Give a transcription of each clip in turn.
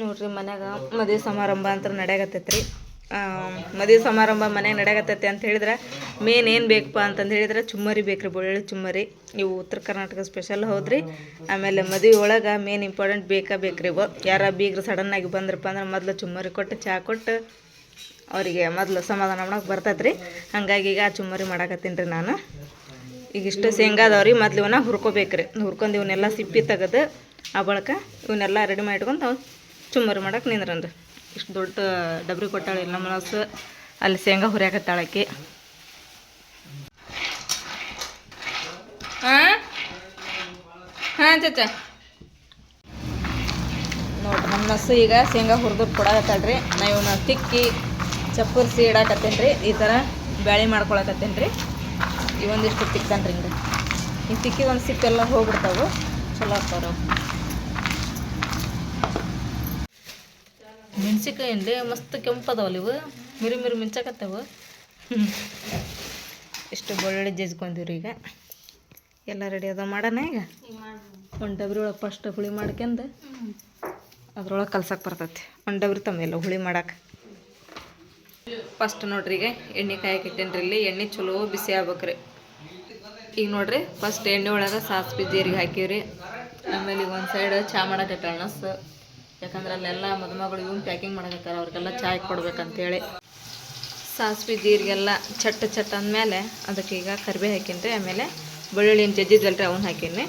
ನೋಡ್ರಿ, ಮನ್ಯಾಗ ಮದುವೆ ಸಮಾರಂಭ ಅಂತ ನಡೆಯಕತ್ತೈತ್ರಿ. ಮದುವೆ ಸಮಾರಂಭ ಮನ್ಯಾಗ ನಡೆಯಕತ್ತೈತಿ ಅಂತ ಹೇಳಿದ್ರೆ ಮೇನ್ ಏನು ಬೇಕಪ್ಪ ಅಂತಂದು ಹೇಳಿದ್ರೆ, ಚುಮ್ಮರಿ ಬೇಕ್ರಿ ಬೆಳ್ಳುಳ್ಳಿ ಚುಮ್ಮರಿ. ಇವು ಉತ್ತರ ಕರ್ನಾಟಕ ಸ್ಪೆಷಲ್ ಹೌದ್ರಿ. ಆಮೇಲೆ ಮದುವೆ ಒಳಗೆ ಮೇನ್ ಇಂಪಾರ್ಟೆಂಟ್ ಬೇಕಾ ಬೇಕ್ರಿ ಇವು. ಯಾರ ಬೀಗ್ರು ಸಡನ್ನಾಗಿ ಬಂದ್ರಪ್ಪ ಅಂದ್ರೆ ಮೊದಲು ಚುಮ್ಮರಿ ಕೊಟ್ಟು ಚಹಾ ಕೊಟ್ಟು ಅವರಿಗೆ ಮೊದಲು ಸಮಾಧಾನ ಮಾಡೋಕೆ ಬರ್ತೈತ್ರಿ. ಹಂಗಾಗಿ ಈಗ ಆ ಚುಮ್ಮರಿ ಮಾಡಾಕತ್ತೀನಿ ರೀ ನಾನು. ಈಗ ಇಷ್ಟು ಶೇಂಗಾದವ್ರಿ ಮೊದ್ಲು ಇವನ್ನ ಹುರ್ಕೋಬೇಕ್ರಿ. ಹುರ್ಕೊಂಡು ಇವನ್ನೆಲ್ಲ ಸಿಪ್ಪಿ ತೆಗೆದು, ಆ ಬಳಕ ಇವನ್ನೆಲ್ಲ ರೆಡಿ ಮಾಡಿ ಚುಮ್ಮರಿ ಮಾಡಕ್ಕೆ ನಿಂದ್ರನ್ರಿ ಇಷ್ಟು ದೊಡ್ಡ ಡಬ್ರಿ ಕೊಟ್ಟಾಳೆ ನಮ್ಮ ಮನಸ್ಸು ಅಲ್ಲಿ ಶೇಂಗಾ ಹುರಿಯಾಕತ್ತಾಳಕ್ಕೆ ಹಾಂ ಹಾಂ ಚಚ್ಚ. ನೋಡ್ರಿ ನಮ್ಮ ನಸು ಈಗ ಶೇಂಗಾ ಹುರಿದು ಕೊಡಾಕತ್ತಾಳ್ರಿ. ನಾ ಇವನ್ನ ತಿಕ್ಕಿ ಚಪ್ಪರ್ಸಿ ಇಡಾಕತ್ತೇನೆ ರೀ ಈ ಥರ ಬ್ಯಾಳಿ ಮಾಡ್ಕೊಳಕತ್ತೇನೆ ರೀ ಇವೊಂದಿಷ್ಟು ರೀ ಹಿಂಗೆ. ಈ ತಿಕ್ಕಿ ಒಂದು ಸಿಪ್ಪೆಲ್ಲ ಹೋಗ್ಬಿಡ್ತಾವೆ. ಚಲೋ ಆಗ್ತಾವ್ರಿ ಅವು ಅಂದರೆ ಮಸ್ತ್ ಕೆಂಪದವಲ್ಲ ಇವು ಮಿರಿ ಮಿರಿ ಮಿಂಚಕತ್ತವು ಇಷ್ಟು ಬೆಳ್ಳುಳ್ಳಿ ಜಜ್ಕೊಂತೀವ್ರಿ ಈಗ. ಎಲ್ಲ ರೆಡಿ ಅದ ಮಾಡೋಣ ಈಗ? ಒಂದು ಡಬ್ರಿ ಒಳಗೆ ಫಸ್ಟ್ ಹುಳಿ ಮಾಡ್ಕೊಂಡು ಅದ್ರೊಳಗೆ ಕಲ್ಸಕ್ಕೆ ಬರ್ತೈತಿ. ಒಂದು ಡಬ್ರಿ ತಮ್ಮ ಹುಳಿ ಮಾಡಕ್ಕೆ ಫಸ್ಟ್ ನೋಡ್ರಿ ಈಗ ಎಣ್ಣೆ ಕಾಯಕ್ಕೆ ಇಲ್ಲಿ. ಎಣ್ಣೆ ಚಲೋ ಬಿಸಿ ಆಗ್ಬೇಕ್ರಿ. ಈಗ ನೋಡ್ರಿ ಫಸ್ಟ್ ಎಣ್ಣೆ ಒಳಗೆ ಸಾಸಿವೆ ಜೀರಿಗೆ ಹಾಕಿವ್ರಿ. ಆಮೇಲೆ ಈಗ ಒಂದು ಸೈಡ್ ಚಾ ಮಾಡಕತ್ತಾಳ ನಸ್. ಯಾಕಂದ್ರೆ ಅಲ್ಲೆಲ್ಲ ಮದುಮಗಳು ಇವ್ನು ಪ್ಯಾಕಿಂಗ್ ಮಾಡಕತ್ತಾರ, ಅವ್ರಿಗೆಲ್ಲ ಚಾಯ್ ಕೊಡ್ಬೇಕಂತೇಳಿ. ಸಾಸಿವೆ, ಜೀರಿಗೆಲ್ಲ ಚಟ್ ಚಟ್ ಅಂದಮೇಲೆ ಅದಕ್ಕೆ ಈಗ ಕರಿಬೇವು ಹಾಕಿನ್ರಿ, ಆಮೇಲೆ ಬೆಳ್ಳುಳ್ಳಿ ಏನು ಜಜ್ಜಿದ್ವಲ್ರಿ ಅವ್ನ ಹಾಕೀನಿ.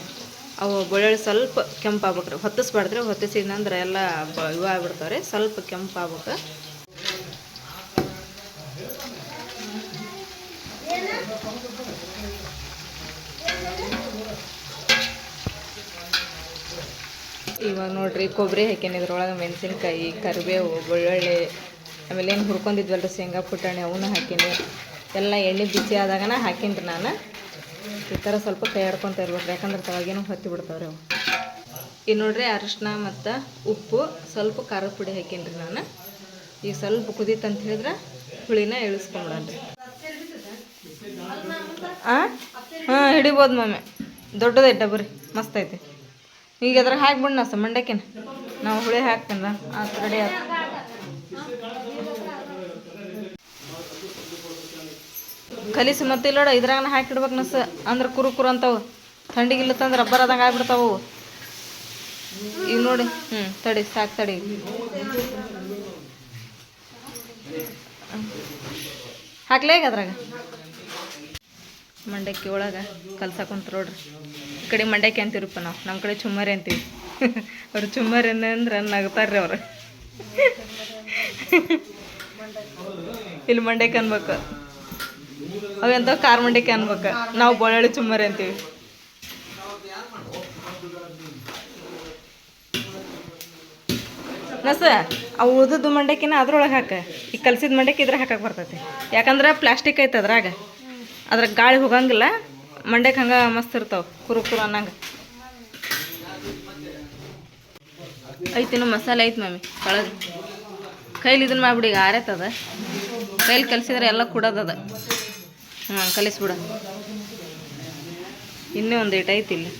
ಅವು ಬೆಳ್ಳುಳ್ಳಿ ಸ್ವಲ್ಪ ಕೆಂಪು ಆಗ್ಬೇಕ್ರಿ ಹೊತ್ತಿಸ್ಬಾರ್ದ್ರಿ, ಹೊತ್ತಿಸಿದ್ನಂದ್ರೆ ಎಲ್ಲ ಬ- ಇವು ಆಗ್ಬಿಡ್ತಾವೆ ರೀ ಸ್ವಲ್ಪ ಕೆಂಪು ಆಗ್ಬೇಕು ಇವಾಗ ನೋಡ್ರಿ, ಕೊಬ್ಬರಿ ಹಾಕಿನಿ ಇದ್ರೊಳಗೆ ಮೆಣಸಿನ್ಕಾಯಿ, ಕರಿಬೇವು, ಬೆಳ್ಳುಳ್ಳಿ, ಆಮೇಲೆ ಏನು ಹುರ್ಕೊಂಡಿದ್ವಲ್ಲ ಶೇಂಗಾ ಪುಟಾಣಿ ಅವನ್ನ ಹಾಕೀನಿ ಎಲ್ಲ ಎಣ್ಣೆ ಬಿಸಿ ಆದಾಗನ ಹಾಕೀನಿ ನಾನು. ಈ ಥರ ಸ್ವಲ್ಪ ಕೈ ಇರ್ಬೇಕು ಯಾಕಂದ್ರೆ ತವಾಗೇನು ಹೊತ್ತಿ ಬಿಡ್ತಾವ್ರಿ ಅವು. ಈಗ ನೋಡ್ರಿ ಅರಿಶಿನ ಮತ್ತು ಉಪ್ಪು, ಸ್ವಲ್ಪ ಖಾರದ ಪುಡಿ ಹಾಕೀನಿ ನಾನು. ಈಗ ಸ್ವಲ್ಪ ಕುದೀತ ಅಂತ ಹೇಳಿದ್ರೆ ಹುಳಿನ ಇಳಿಸ್ಕೊಂಬಿಡನ್ರಿ ಹಾಂ ಹಾಂ, ಹಿಡಿಬೋದು ಮಮ್ಮಿ ದೊಡ್ಡದೈತೆ ಬರ್ರಿ ಮಸ್ತ್ ಐತೆ. ಈಗ ಅದ್ರಾಗ ಹಾಕ್ಬಿಡ್ನ ಸ ಮಂಡಕ್ಕಿನ ನಾವು ಹುಳಿ ಹಾಕ್ತೀನ ಆತು ರೆಡಿ ಆಯ್ತು ಕಲಿಸಿ ಮತ್ತೆ ಇಲ್ಲೋಡ ಇದ್ರಾಗ ಹಾಕಿಡ್ಬೇಕು ನಸ, ಅಂದ್ರೆ ಕುರು ಕುರು ಅಂತಾವು. ಥಂಡಿಗಿಲ್ಲತ್ತಂದ್ರೆ ರಬ್ಬರ್ ಆದಂಗೆ ಆಗ್ಬಿಡ್ತಾವು ಈಗ ನೋಡಿ ಹ್ಞೂ ತಡಿ, ಸಾಕು ತಡಿ. ಹಾಕ್ಲೇ ಅದ್ರಾಗ. ಮಂಡಕ್ಕಿ ಒಳಗೆ ಕಲ್ಸಾಕೊಂತ ನೋಡ್ರಿ. ಕಡೆ ಮಂಡಕ್ಕಿ ಅಂತೀರಪ್ಪ ನಾವು ನಮ್ಮ ಕಡೆ ಚುಮ್ಮರಿ ಅಂತೀವಿ ಅವ್ರು ಚುಮ್ಮರಿ ಅಂದ್ರೆ ನಗ್ತಾರ್ರಿ ಅವ್ರು. ಇಲ್ಲಿ ಮಂಡಕ್ಕಿ ಅನ್ಬೇಕು. ಅವೆಂತ ಖಾರ ಮಂಡಕ್ಕಿ ಅನ್ಬೇಕು. ನಾವು ಬಳ್ಳೊಳ್ಳಿ ಚುಮ್ಮರಿ ಅಂತೀವಿ. ನಸ ಅವು ಉಳ್ದದ್ದು ಮಂಡಕ್ಕಿನ ಅದ್ರೊಳಗೆ ಹಾಕ. ಈ ಕಲ್ಸಿದ ಮಂಡಕ್ಕಿ ಇದ್ರ ಹಾಕಕ್ಕೆ ಬರ್ತೈತಿ. ಯಾಕಂದ್ರೆ ಪ್ಲಾಸ್ಟಿಕ್ ಐತೆ ಅದ್ರಾಗ. ಅದ್ರಾಗ ಗಾಳಿ ಹೋಗಂಗಿಲ್ಲ. ಮಂಡಕ್ಕೆ ಹಂಗೆ ಮಸ್ತ್ ಇರ್ತಾವೆ. ಕುರು ಕುರು ಅನ್ನಂಗೆ. ಮಸಾಲೆ ಐತಿ ಮಮ್ಮಿ ಒಳಗೆ ಕೈಲಿ ಇದನ್ನ ಮಾಡ್ಬಿಡಿ, ಈಗ ಆರೇತದ. ಕೈಲಿ ಕಲಿಸಿದ್ರೆ ಎಲ್ಲ ಕುಡೋದದ. ಹಾ ಕಲಿಸ್ಬಿಡ. ಇನ್ನೂ ಒಂದು ಏಟ್ ಐತಿ ಇಲ್ಲಿ.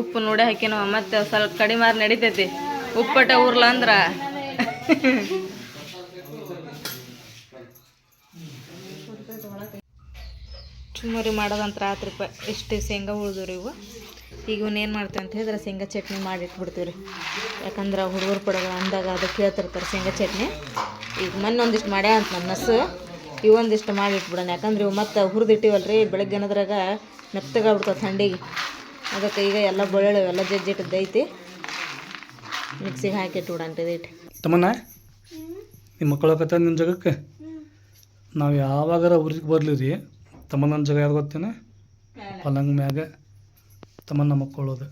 ಉಪ್ಪು ನೋಡಿ ಹಾಕಿನವ, ಮತ್ತೆ ಸ್ವಲ್ಪ ಕಡಿಮೆ ನಡಿತೈತಿ. ಉಪ್ಪಟ ಊರ್ಲ ಅಂದ್ರ. ಚುಮ್ಮರಿ ಮಾಡೋದಂತ್ರ ರೂಪಾಯಿ ಎಷ್ಟು ಶೇಂಗಾ ಉಳ್ದವ್ರಿ ಇವು? ಈಗ ಇವನ್ನ ಏನು ಮಾಡ್ತೀವಿ ಅಂತ ಹೇಳಿದ್ರೆ ಶೇಂಗಾ ಚಟ್ನಿ ಮಾಡಿ ಇಟ್ಬಿಡ್ತೀವಿ ರೀ ಯಾಕಂದ್ರೆ ಹುಡುಗರು ಪಡೋದು ಅಂದಾಗ ಅದಕ್ಕೆ ಕೇಳ್ತಿರ್ತಾರೆ ಶೇಂಗಾ ಚಟ್ನಿ. ಈಗ ಮೊನ್ನೆ ಒಂದಿಷ್ಟು ಮಾಡ್ಯಾ ಅಂತ ನನ್ನ ನಸು. ಇವೊಂದಿಷ್ಟು ಮಾಡಿ ಇಟ್ಬಿಡೋಣ ಯಾಕಂದ್ರೆ ಇವು ಮತ್ತೆ ರೀ ಬೆಳಗ್ಗೆ ಅನ್ನೋದ್ರಾಗ ಮೆತ್ತಗಾಗ್ಬಿಡ್ತಾವೆ ಥಂಡಿಗೆ. ಅದಕ್ಕೆ ಈಗ ಎಲ್ಲ ಬೆಳ್ಳುಳ್ಳಿ ಎಲ್ಲ ಜಜ್ಜಿಟ್ಟಿದ್ದೈತಿ ಮಿಕ್ಸಿಗೆ ಹಾಕಿ ಇಟ್ಬಿಡಂತ ಇದೈತಿ ತಮ್ಮನ್ನ ನಿಮ್ಮ ಮಕ್ಕಳಕತ್ತ ನಿಮ್ಮ ಜಾಗಕ್ಕೆ? ನಾವು ಯಾವಾಗಾರ ಊರಿಗೆ ಬರಲಿ ರೀ ತಮ್ಮನ ಜಾಗ ಯಾವ್ದು ಗೊತ್ತೇನ? ಪಲಂಗ್ ಮ್ಯಾಗ ತಮ್ಮನ್ನ ಮಕ್ಕಳೋದು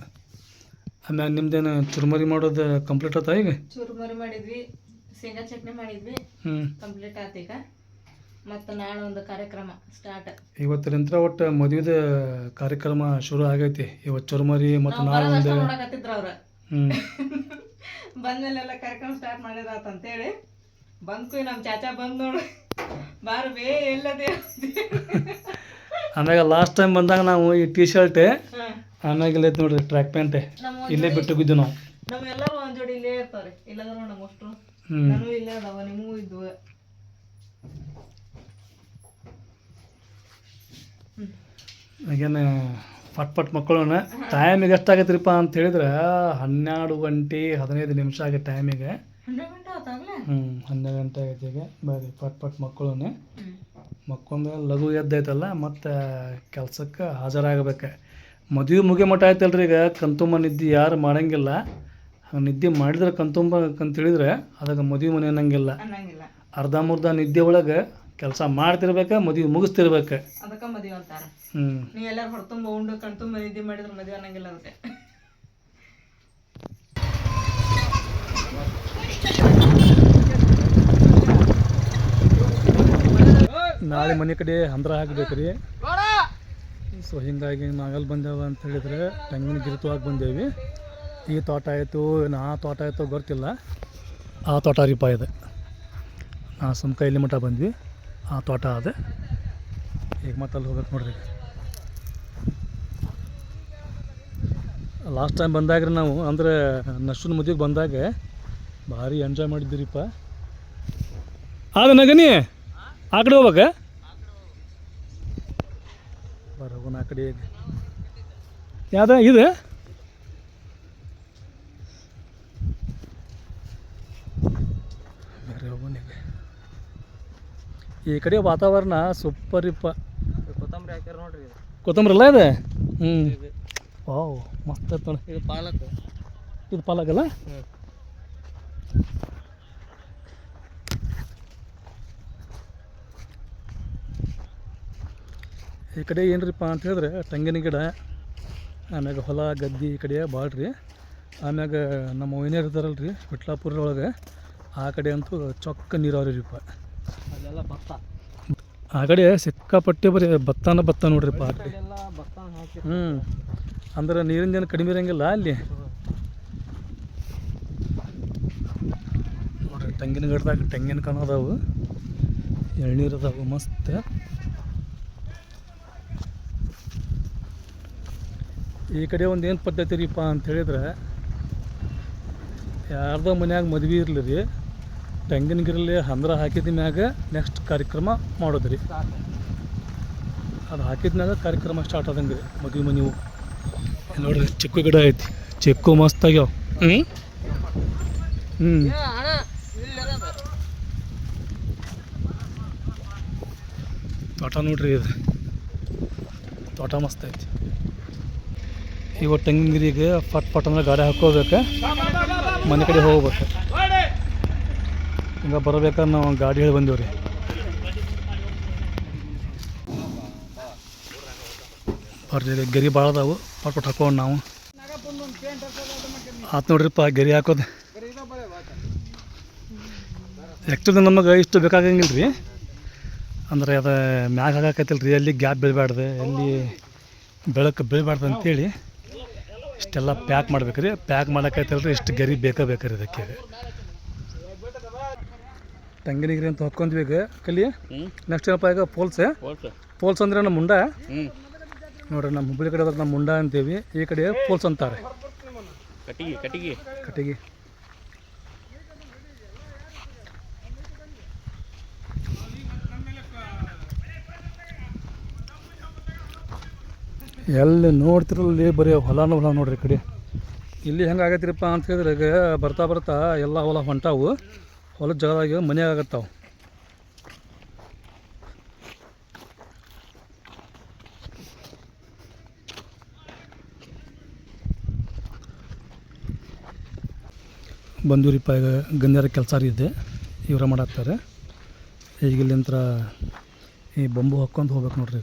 ಆಮ್ಯಾಗ ನಿಮ್ದೇನು ಚುರುಮರಿ ಮಾಡೋದು ಕಂಪ್ಲೀಟ್ ಆತ ಈಗ? ಚುರುಮರಿ ಮಾಡಿದ್ವಿ ಶೇಂಗಾ ಚಟ್ನಿ ಮಾಡಿದ್ವಿ ಹ್ಞೂ ಕಂಪ್ಲೀಟ್ ಆತ ಈಗ. ಮತ್ತು ನಾಳೆ ಒಂದು ಕಾರ್ಯಕ್ರಮ ಸ್ಟಾರ್ಟ್ ಇವತ್ತರಿಂತ್ರ ಒಟ್ಟು ಮದುವೆದ ಕಾರ್ಯಕ್ರಮ ಶುರು ಆಗೈತಿ. ಇವತ್ತು ಚುರುಮರಿ ಮತ್ತು ನಾಳೆ ಒಂದು ಅವ್ರು. ಹ್ಞೂ ಬಂದಮೇಲೆಲ್ಲ ಕಾರ್ಯಕ್ರಮ ಸ್ಟಾರ್ಟ್ ಮಾಡಿದಾತ ಅಂತೇಳಿ. ಬಂದ್ಕು ನಮ್ಮ ಚಾಚಾ ಬಂದ್ ನೋಡು. ಆಮ್ಯಾಗ ಲಾಸ್ಟ್ ಟೈಮ್ ಬಂದಾಗ ನಾವು ಈ ಟಿ ಶರ್ಟ್ ಆಮ್ಯಾಗ ಇಲ್ಲೈತೆ ನೋಡ್ರಿ ಟ್ರ್ಯಾಕ್ ಪ್ಯಾಂಟ್ ಇಲ್ಲೇ ಬಿಟ್ಟು ಬಿದ್ದು ನಾವು. ನಮ್ಮ ಎಲ್ಲರೂ ಒಂದ್ ಜೋಡಿ ಇಲ್ಲೇ ಇರ್ತಾವ್ರಿ ಇಲ್ಲಂದ್ರೆ ನಮ್ಮ ಅಷ್ಟು ಹ್ಞೂ ನಾನು ಇಲ್ಲೇ ಅದಾವ ನಿಮಗೂ ಇದ್ವು. ಈಗೇನು ಪಟ್ ಪಟ್ ಮಕ್ಕಳನ್ನ ಟೈಮಿಗೆ ಎಷ್ಟಾಗೈತ್ರಿಪ್ಪ ಅಂತ ಹೇಳಿದ್ರೆ ಹನ್ನೆರಡು ಗಂಟೆ ಹದಿನೈದು ನಿಮಿಷ ಆಗ ಟೈಮಿಗೆ ಹ್ಞೂ ಹನ್ನೆರಡು ಗಂಟೆ ಆಗೈತೆ ಈಗ. ಬರ್ರಿ ಪಟ್ ಪಟ್ ಮಕ್ಕಳು ಮಕ್ಕೊಂದು ಲಘು ಎದ್ದೈತಲ್ಲ ಮತ್ತು ಕೆಲ್ಸಕ್ಕೆ ಹಾಜರಾಗಬೇಕು. ಮದುವೆ ಮುಗಿ ಮಠ ಆಯ್ತಲ್ರಿ ಈಗ. ಕಂತುಂಬ ನಿದ್ದೆ ಯಾರು ಮಾಡಂಗಿಲ್ಲ. ಹಂಗೆ ನಿದ್ದೆ ಮಾಡಿದ್ರೆ ಕಂತುಂಬ ಅಂತೇಳಿದ್ರೆ ಹೇಳಿದ್ರೆ ಅದಾಗ ಮದುವೆ ಮನೆ ಅನ್ನಂಗಿಲ್ಲ. ಅರ್ಧಂಬರ್ಧ ನಿದ್ದೆ ಒಳಗೆ ಕೆಲಸ ಮಾಡ್ತಿರ್ಬೇಕು ಮದುವೆ ಮುಗಿಸ್ತಿರ್ಬೇಕು. ಮಾಡಿದ್ರೆ ಮದುವೆ ಅನ್ನಂಗಿಲ್ಲ ಹ್ಞೂ ನಾಳೆ ಮನೆ ಕಡೆ ಹಂದ್ರ ಹಾಕ್ಬೇಕು ರೀ ಸೊ ಹಿಂಗಾಗಿ ನಾವೆಲ್ಲಿ ಬಂದೇವ ಅಂತ ಹೇಳಿದ್ರೆ ತೆಂಗಿನ ಗಿರಿ ತೊಳಕ್ಕೆ ಬಂದೇವಿ. ಈ ತೋಟ ಆಯಿತು, ನಾ ತೋಟ ಆಯಿತು ಗೊತ್ತಿಲ್ಲ. ಆ ತೋಟ ರೀಪ ಇದೆ. ನಾ ಸುಮ್ಕ ಕೈಲಿ ಮಠ ಬಂದ್ವಿ. ಆ ತೋಟ ಅದೇ. ಈಗ ಮತ್ತೆ ಅಲ್ಲಿ ಹೋಗ್ಬೇಕು ನೋಡ್ರಿ ಲಾಸ್ಟ್ ಟೈಮ್ ಬಂದಾಗ ನಾವು, ಅಂದ್ರೆ ನಶುನ್ ಮದುವೆಗೆ ಬಂದಾಗ ಭಾರಿ ಎಂಜಾಯ್ ಮಾಡಿದ್ದೀರಿಪ್ಪ. ಆದ ನಗನಿ ಆ ಕಡೆ ಹೋಗ್ಬೇಕ? ಬರೋಣ ಆ ಕಡೆ ಯಾವ್ದ ಇದು. ಈ ಕಡೆ ವಾತಾವರಣ ಸೂಪರ್ ಇಪ್ಪ. ಕೊತ್ತಂಬರಿ ಹಾಕ್ಯಾರ ನೋಡ್ರಿ. ಕೊತ್ತಂಬರಿ ಅಲ್ಲ ಇದೆ? ಹ್ಞೂ ವಾವ್ ಮಸ್ತ್ ನೋಡಿ. ಇದು ಪಾಲಕ್. ಇದು ಪಾಲಕಲ್ಲ ಹ್ಮ್. ಈ ಕಡೆ ಏನ್ರಿಪ್ಪ ಅಂತ ಹೇಳಿದ್ರೆ ತೆಂಗಿನ ಗಿಡ ಆಮ್ಯಾಗ ಹೊಲ ಗದ್ದೆ ಈ ಕಡೆ ಭಾಳ ರೀ ಆಮ್ಯಾಗ ನಮ್ಮ ವೈನಿಯರ್ ಇದಾರಲ್ಲ ರೀ ವಿಟ್ಲಾಪುರ ಒಳಗೆ ಆ ಕಡೆ ಅಂತೂ ಚೊಕ್ಕ ನೀರಾವರಿ ರೀಪ ಅಲ್ಲೆಲ್ಲ ಭತ್ತ. ಆ ಕಡೆ ಸಿಕ್ಕಾಪಟ್ಟೆ ಬರೀ ಭತ್ತನ ಭತ್ತ ನೋಡ್ರಿಪ್ಪ. ಆ ಕಡೆ ಹ್ಞೂ ಅಂದ್ರೆ ನೀರಿನ ಏನು ಕಡಿಮೆ ಇರೋಂಗಿಲ್ಲ ಅಲ್ಲಿ ನೋಡ್ರಿ ತೆಂಗಿನ ಗಿಡದಾಗ ತೆಂಗಿನ ಕಣ ಅದಾವು. ಎಳ್ನೀರು ಅದಾವು ಮಸ್ತ್. ಈ ಕಡೆ ಒಂದು ಏನು ಪದ್ಧತಿ ರೀಪ್ಪ ಅಂತ ಹೇಳಿದ್ರೆ, ಯಾರ್ದೋ ಮನ್ಯಾಗ ಮದ್ವೆ ಇರಲಿ ರೀ ತೆಂಗಿನ ಗಿರಲ್ಲಿ ಹಂದ್ರ ಹಾಕಿದ ಮ್ಯಾಗ ನೆಕ್ಸ್ಟ್ ಕಾರ್ಯಕ್ರಮ ಮಾಡೋದು ರೀ ಅದು ಹಾಕಿದ ಮ್ಯಾಗ ಕಾರ್ಯಕ್ರಮ ಸ್ಟಾರ್ಟ್ ಆದಂಗೆ ರೀ ಮದುವೆ ಮನೆವು. ನೋಡ್ರಿ, ಚಿಕ್ಕು ಗಿಡ ಐತಿ. ಚಿಕ್ಕು ಮಸ್ತ್ ಆಗ್ಯಾವ. ಹ್ಞೂ ಹ್ಞೂ ತೋಟ ನೋಡ್ರಿ ಇದು. ತೋಟ ಮಸ್ತ್ ಐತಿ. ಈಗ ತೆಂಗಿನ ಗಿರಿಗೆ ಪಟ್ ಪಟ್ ಅಂದ್ರೆ ಗಾಡಿ ಹಾಕೋಬೇಕು. ಮನೆ ಕಡೆ ಹೋಗ್ಬೇಕು. ಹಿಂಗೆ ಬರ್ಬೇಕಾದ್ರೆ ನಾವು ಗಾಡಿ ಹೇಳಿ ಬಂದೀವಿ ರೀ ಗೆರಿ ಭಾಳ ಅದಾವು. ಪಟ್ ಪಟ್ ಹಾಕೋಣ ನಾವು. ಆತ್ ನೋಡ್ರಿಪ್ಪ, ಗೆರಿ ಹಾಕೋದು. ಆ್ಯಕ್ಚುಲಿ ನಮಗೆ ಇಷ್ಟು ಬೇಕಾಗಂಗಿಲ್ಲ ರೀ ಅಂದ್ರೆ ಅದು ಮ್ಯಾಗ ಆಗಾಕತ್ತಿಲ್ಲ ರೀ ಎಲ್ಲಿ ಗ್ಯಾಪ್ ಬೀಳಬಾರ್ದು ಎಲ್ಲಿ ಬೆಳಕು ಬೀಳಬಾರ್ದು ಅಂತೇಳಿ ಇಷ್ಟೆಲ್ಲ ಪ್ಯಾಕ್ ಮಾಡ್ಬೇಕು ರೀ ಪ್ಯಾಕ್ ಮಾಡೋಕ್ಕೈತಲ್ಲ ರೀ ಇಷ್ಟು ಗರಿ ಬೇಕೇ ಬೇಕಾರೆ ಇದಕ್ಕೆ ತೆಂಗಿನ ಗಿರಿ ಅಂತ ಹೊಕ್ಕೊಂದ್ವಿ ಈಗ ಕಲಿ ನೆಕ್ಸ್ಟ್ ಏನಪ್ಪ ಈಗ ಪೋಲ್ಸ್. ಪೋಲ್ಸ್. ಅಂದ್ರೆ ನಮ್ಮ ಮುಂಡ. ನೋಡ್ರಿ ನಮ್ಮ ಹುಬ್ಬಳ್ಳಿ ಕಡೆ ಅದ್ರ ನಮ್ಮ ಮುಂಡ ಅಂತೀವಿ ಈ ಕಡೆ ಪೋಲ್ಸ್ ಅಂತಾರೆ. ಕಟ್ಟಿಗೆ ಕಟ್ಟಿಗೆ. ಕಟ್ಟಿಗೆ. ಎಲ್ಲಿ ನೋಡ್ತಿರಲ್ಲಿ ಬರೀ ಹೊಲನ ಹೊಲ ನೋಡ್ರಿ ಈ ಕಡೆ. ಇಲ್ಲಿ ಹೆಂಗೆ ಆಗೈತಿರಪ್ಪ ಅಂತ ಹೇಳಿದ್ರೆ ಈಗ ಬರ್ತಾ ಬರ್ತಾ ಎಲ್ಲ ಹೊಲ ಹೊಂಟಾವು. ಹೊಲದ ಜಾಗದಾಗ ಮನೆ ಆಗತ್ತಾವು. ಬಂದೂರಿಪ್ಪ ಈಗ ಗಣ್ಯರ ಕೆಲಸ ಇದೆ. ಇವರ ಮಾಡಾಕ್ತಾರೆ. ಈಗ ಇಲ್ಲಿಂತ್ರ ಈ ಬೊಂಬು ಹಾಕ್ಕೊಂಡು ಹೋಗ್ಬೇಕು ನೋಡ್ರಿ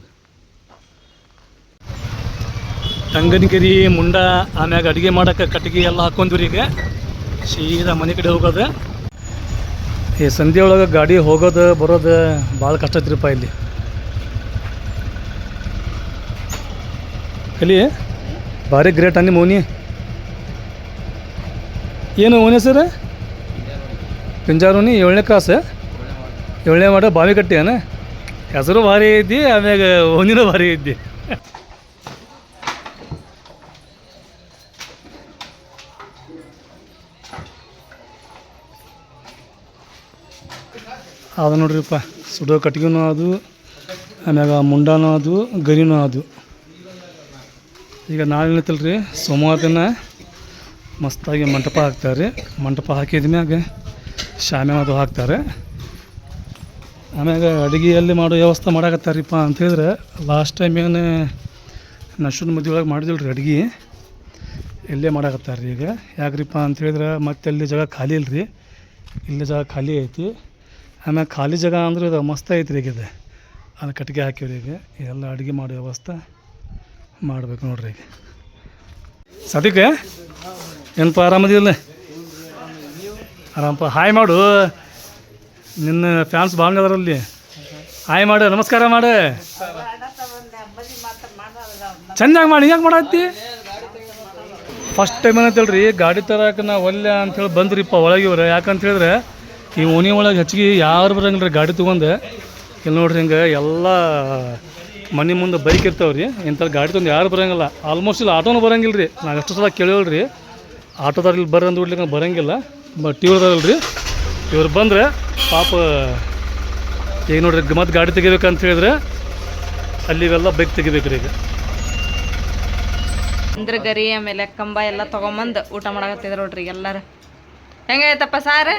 ತಂಗನಗಿರಿ ಮುಂಡ, ಆಮ್ಯಾಗ ಅಡುಗೆ ಮಾಡೋಕೆ ಕಟ್ಟಿಗೆ ಎಲ್ಲ ಹಾಕೊಂಡ್ವಿ ಈಗ. ಸೀದಾ ಮನೆ ಕಡೆ ಹೋಗೋದು. ಈ ಸಂಧಿ ಒಳಗೆ ಗಾಡಿ ಹೋಗೋದು, ಬರೋದು ಭಾಳ ಕಷ್ಟ ಐತ್ರಿಪ್ಪ ಇಲ್ಲಿ. ಕಲಿ ಭಾರಿ ಗ್ರೇಟ್ ಅನ್ನಿ ಮೌನಿ. ಏನು ಮೌನಿ ಸರ್ ಪಿಂಜಾರೋನಿ, ಏಳನೇ ಕ್ರಾಸ್? ಏಳನೇ ಮಾಡ ಬಾವಿ ಕಟ್ಟಿ ಏನ ಹೆಸರು ಭಾರಿ ಐತಿ, ಆಮ್ಯಾಗ ಓನಿನೂ ಭಾರಿ ಐತಿ. ಅದು ನೋಡ್ರಿಪ್ಪ, ಸುಡೋ ಕಟ್ಗೆನೂ ಅದು, ಆಮ್ಯಾಗ ಮುಂಡಾನೂ ಅದು, ಗರಿನೂ ಅದು. ಈಗ ನಾಳೆ ರೀ ಸೋಮವಾರ ದಿನ ಮಸ್ತಾಗಿ ಮಂಟಪ ಹಾಕ್ತಾರೆ. ಮಂಟಪ ಹಾಕಿದ ಮ್ಯಾಗ ಅದು ಹಾಕ್ತಾರೆ. ಆಮ್ಯಾಗ ಅಡುಗೆಯಲ್ಲಿ ಮಾಡೋ ವ್ಯವಸ್ಥೆ ಮಾಡಾಕತ್ತಾರಿಪ್ಪ ಅಂತ ಹೇಳಿದ್ರೆ ಲಾಸ್ಟ್ ಟೈಮ್ ಏನು ನಶುನ್ ಮದುವೆ ಒಳಗೆ ಮಾಡಿದಿಲ್ಲ ರೀ ಅಡುಗೆ, ಇಲ್ಲೇ ಮಾಡಾಕತ್ತಾರ ರೀ ಈಗ. ಯಾಕ್ರಿಪ್ಪ ಅಂತ ಹೇಳಿದ್ರೆ ಮತ್ತೆ ಅಲ್ಲಿ ಜಾಗ ಖಾಲಿ ಇಲ್ಲ ರೀ ಇಲ್ಲಿ ಜಾಗ ಖಾಲಿ ಐತಿ. ಆಮ್ಯಾಗ ಖಾಲಿ ಜಾಗ ಅಂದ್ರೆ ಇದು ಮಸ್ತ್ ಐತಿ ರೀ ಈಗ ಇದು. ಅದು ಕಟ್ಟಿಗೆ ಹಾಕಿವ್ರಿ ಈಗ. ಎಲ್ಲ ಅಡುಗೆ ಮಾಡೋ ವ್ಯವಸ್ಥೆ ಮಾಡ್ಬೇಕು ನೋಡ್ರಿ ಈಗ. ಸದ್ಯಕ್ಕೆ ಏನಪ್ಪ ಆರಾಮದಿಲ್ಲ ಆರಾಮಪ್ಪ. ಹಾಯ್ ಮಾಡು. ನಿನ್ನ ಫ್ಯಾನ್ಸ್ ಭಾಳ ಅದರಲ್ಲಿ ಹಾಯ್ ಮಾಡು. ನಮಸ್ಕಾರ ಮಾಡು. ಚೆನ್ನಾಗಿ ಮಾಡಿ. ಯಾಕೆ ಮಾಡತ್ತಿ? ಫಸ್ಟ್ ಟೈಮ್ ಏನಂತೇಳ್ರಿ ಗಾಡಿ ತರಕ್ಕೆ ನಾ ಒಲ್ಲೆ ಅಂಥೇಳಿ ಬಂದ್ರಿಪ್ಪ ಒಳಗೆ ಇವ್ರು ಯಾಕಂತ ಹೇಳಿದ್ರೆ ಈ ಓಣಿ ಒಳಗೆ ಹೆಚ್ಚಿಗೆ ಯಾರು ಬರಂಗಿಲ್ಲ ರೀ ಗಾಡಿ ತೊಗೊಂಡು? ಇಲ್ಲಿ ನೋಡ್ರಿ ಹಿಂಗೆ ಎಲ್ಲ ಮನೆ ಮುಂದೆ ಬೈಕ್ ಇರ್ತಾವೆ ರೀ ಇಂಥ ಗಾಡಿ ತೊಗೊಂಡು ಯಾರು ಬರಂಗಿಲ್ಲ. ಆಲ್ಮೋಸ್ಟ್ ಇಲ್ಲಿ ಆಟೋನು ಬರಂಗಿಲ್ಲ ರೀ ನಾವು ಎಷ್ಟು ಸಲ ಕೇಳಿವಲ್ಲ ರೀ ಆಟೋದಾರ ಇಲ್ಲಿ ಬರ್ರಿ ಅಂದ್ಬಿಡ್ಲಿಕ್ಕೆ ಬರಂಗಿಲ್ಲ. ಬಟ್ ಇವ್ರದಾರಲ್ಲ ರೀ ಇವ್ರು ಬಂದರೆ ಪಾಪ ಈಗ ನೋಡ್ರಿ ಮತ್ತೆ ಗಾಡಿ ತೆಗಿಬೇಕಂತ ಹೇಳಿದ್ರೆ ಅಲ್ಲಿವೆಲ್ಲ ಬೈಕ್ ತೆಗಿಬೇಕು ರೀ ಈಗ. ಅಂದ್ರೆ ಗರಿ, ಆಮೇಲೆ ಕಂಬ ಎಲ್ಲ ತೊಗೊಂಬಂದು ಊಟ ಮಾಡಕತ್ತಿದ್ರು ನೋಡ್ರಿ ಎಲ್ಲಾರು. ಹೆಂಗೈತಪ್ಪ ಸಾರು?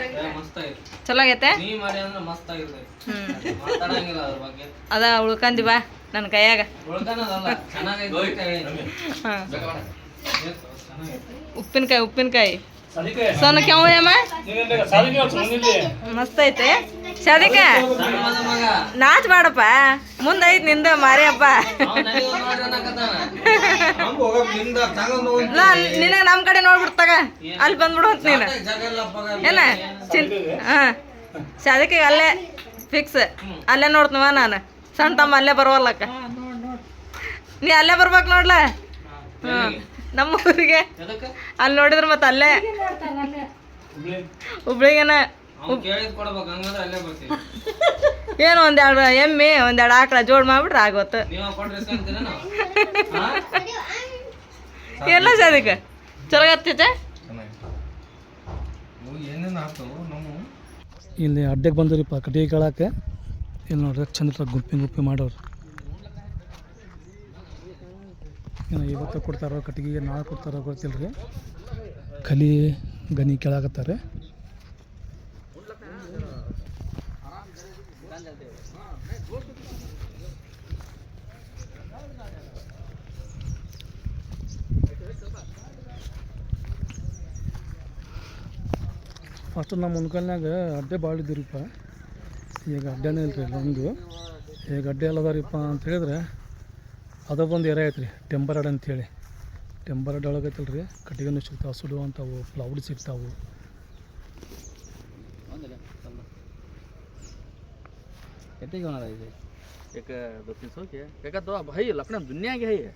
ಚಲೋ ಆಗೈತೆ ನೀ ಮಾಡಿ ಅಂದ್ರೆ ಮಸ್ತ್ ಆಗಿರ್ತೈತಿ ಮಾತಾಡಂಗಿಲ್ಲ ಅದ್ರ ಬಗ್ಗೆ. ಅದ ಉಳ್ಕಂದಿ ಬಾ ನನ್ನ ಕೈಯಾಗ. ಉಪ್ಪಿನಕಾಯಿ ಉಪ್ಪಿನಕಾಯಿ. ಸೋನಕ್ಕೆ ಕೆವಯಮ್ಮ ಮಸ್ತ್ ಐತೆ ಮಗ ನಾಚ್ ಬಾಡಪ್ಪ. ಮುಂದೆ ಐತ್ನಿಂದ ಮಾರಿಯಪ್ಪ. ನನಗೆ ನಮ್ ಕಡೆ ನೋಡ್ಬಿಡ್ತಾಗ? ಅಲ್ಲಿ ಬಂದ್ಬಿಡು ಅಂತ ನೀನು. ಏನ? ಚಿನ್ ಹಾ. ಶಾದಿಕೆ ಅಲ್ಲೇ ಫಿಕ್ಸ್ ಅಲ್ಲೇ ನೋಡ್ತವ ನಾನು. ಸಣ್ಣ ತಮ್ಮ ಅಲ್ಲೇ ಬರುವಲ್ಲಕ್ಕ. ನೀ ಅಲ್ಲೇ ಬರ್ಬೇಕು ನೋಡ್ಲ? ಹ್ಮ್ ನಮ್ಮ ಊರಿಗೆ? ಅಲ್ಲಿ ನೋಡಿದ್ರೆ ಮತ್ತೆ ಅಲ್ಲೇ. ಹುಬ್ಳಿಗೆನ ಅವ್ನ್ ಕೇಳಿದ್ ಕೊಡ್ಬೇಕು ಹಂಗಂದ್ರೆ ಅಲ್ಲೇ ಬರ್ತೀವಿ ಏನು ಒಂದೆರಡು ಎಮ್ಮೆ ಒಂದೆರಡು ಆಕಳ ಜೋಡ್ ಮಾಡ್ಬಿಟ್ರೆ ಆಗೋತು? ಎಲ್ಲ ಸದಕ್ಕೆ ಚಲೋ ಆಗ್ತೈತೆ ಇಲ್ಲಿ ಅಡ್ಡಕ್ಕೆ ಬಂದ್ರಿಪ್ಪ ಕಟ್ಟಿಗೆ ಕೇಳಕ್ಕೆ. ಇಲ್ಲಿ ನೋಡ್ರಿ ಚಂದ್ರ ಗುಪ್ಪಿ ಗುಂಪಿ ಮಾಡೋರು. ಏನು ಇವತ್ತು ಕೊಡ್ತಾರೋ ಕಟ್ಟಿಗೆ ನಾಳೆ ಕೊಡ್ತಾರೋ ಗೊತ್ತಿಲ್ಲ ರೀ ಕಲಿ ಗನಿ ಕೇಳಾಕತ್ತಾರೆ. ಫಸ್ಟ್ ನಮ್ಮ ಮುನ್ಕಲ್ನಾಗ ಅಡ್ಡೆ ಭಾಳ ಇದ್ದೀರಿಪ್ಪ ಈಗ ಅಡ್ಡೆನೇ ಇಲ್ರಿ ಇಲ್ಲ ಒಂದು ಈಗ ಅಡ್ಡೆ ಎಲ್ಲ ಅದಾರಿಪ್ಪ ಅಂತ ಹೇಳಿದ್ರೆ ಅದು ಒಂದು ಏರಿಯಾ ಐತ್ರಿ ಟೆಂಬರ್ ಅಡ್ ಅಂತೇಳಿ ಟೆಂಬರ್ ಅಡ್ ಒಳಗೈತಲ್ಲ ರೀ ಕಟ್ಟಿಗೆನೂ ಸಿಗ್ತಾವೆ ಸುಡುವಂಥವು ಪ್ಲೌಡ್ ಸಿಗ್ತಾವೆ एक दो तीन सौ के एक तो भाई अपना दुनिया के है ये